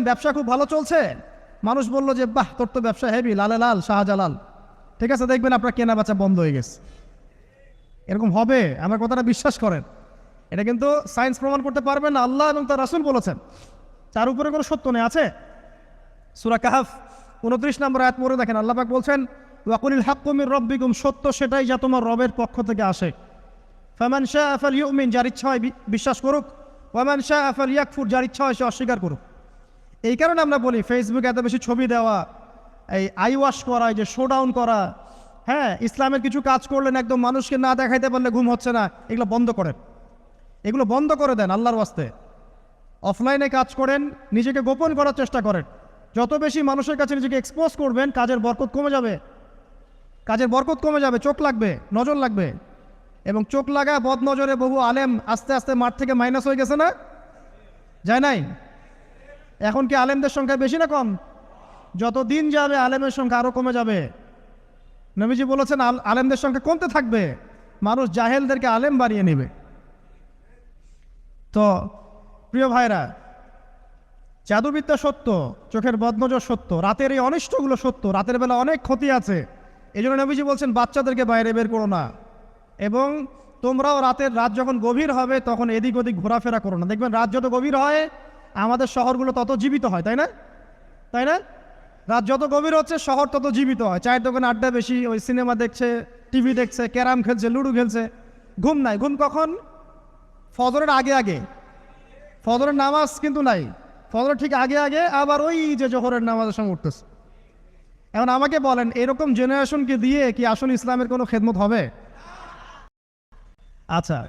ব্যবসা খুব ভালো চলছে। মানুষ বলল যে, বাহ, তোর তো ব্যবসা হেভি লালে লাল, শাহজালাল। ঠিক আছে, দেখবেন আপনার কেনা বেচা বন্ধ হয়ে গেছে। এরকম হবে, আমার কথাটা বিশ্বাস করেন। এটা কিন্তু সায়েন্স প্রমাণ করতে পারবে না, আল্লাহ এবং তার রাসুল বলেছেন। তার উপরে কোনো সত্য নেই, আছে? সুরা কাহাফ উনত্রিশ নম্বর আয়াত পরে দেখেন, আল্লাহ বলছেন, ওয়াকুলিল হাক্কুমির রব্বিকুম সত্য সেটাই যা তোমার রবের পক্ষ থেকে আসে। ফামান শাহ আফাল ইউমিন, যার ইচ্ছা হয় বিশ্বাস করুক। ওয়ামান শাহ আফাল ইয়াকফুর, যার ইচ্ছা হয় সে অস্বীকার করুক। এই কারণে আমরা বলি ফেসবুকে এত বেশি ছবি দেওয়া, এই আই ওয়াশ করা, এই যে শো ডাউন করা হ্যাঁ ইসলামের কিছু কাজ করলেন একদম মানুষকে না দেখাইতে পারলে ঘুম হচ্ছে না, এগুলো বন্ধ করেন। এগুলো বন্ধ করে দেন আল্লাহর ওয়াস্তে। অফলাইনে কাজ করেন, নিজেকে গোপন করার চেষ্টা করেন। যত বেশি মানুষের কাছে নিজেকে এক্সপোজ করবেন, কাজের বরকত কমে যাবে। কাজের বরকত কমে যাবে, চোখ লাগবে, নজর লাগবে। এবং চোখ লাগা বদ নজরে বহু আলেম আস্তে আস্তে মাঠ থেকে মাইনাস হয়ে গেছে না? যায় নাই? এখন কি আলেমদের সংখ্যা বেশি না কম? যত দিন যাবে, আলেমের সংখ্যা আরও কমে যাবে। নবীজি বলেছেন, আল- আলেমদের সংখ্যা কমতে থাকবে। মানুষ জাহেলদেরকে আলেম বাড়িয়ে নেবে। তো, প্রিয় ভাইরা, জাদুবিদ্যা সত্য, চোখের বদনজর সত্য, রাতের এই অনিষ্টগুলো সত্য, রাতের বেলা অনেক ক্ষতি আছে। এই জন্য নবীজি বলছেন, বাচ্চাদেরকে বাইরে বের করো না। এবং তোমরাও রাতের রাত যখন গভীর হবে, তখন এদিক ওদিক ঘোরাফেরা করো না। দেখবেন রাত যত গভীর হয় আমাদের শহরগুলো তত জীবিত হয়, তাই না? তাই না? রাত যত গভীর হচ্ছে, শহর তত জীবিত হয়। চায়ের দোকানে আড্ডা বেশি, ওই সিনেমা দেখছে, টিভি দেখছে, ক্যারাম খেলছে, লুডো খেলছে। ঘুম নাই। ঘুম কখন? ফজরের আগে আগে। ফজরের নামাজ কিন্তু নাই। ফজরের ঠিক আগে আগে, আবার ওই যে জোহরের নামাজের সঙ্গে উঠতেছে। এখন আমাকে বলেন, এরকম জেনারেশনকে দিয়ে কি আসল ইসলামের কোনো খেদমত হবে? আচ্ছা।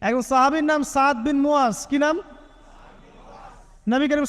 একজন সাহাবির নাম সাদ বিন মুয়াজ। কি নাম? নবী করিম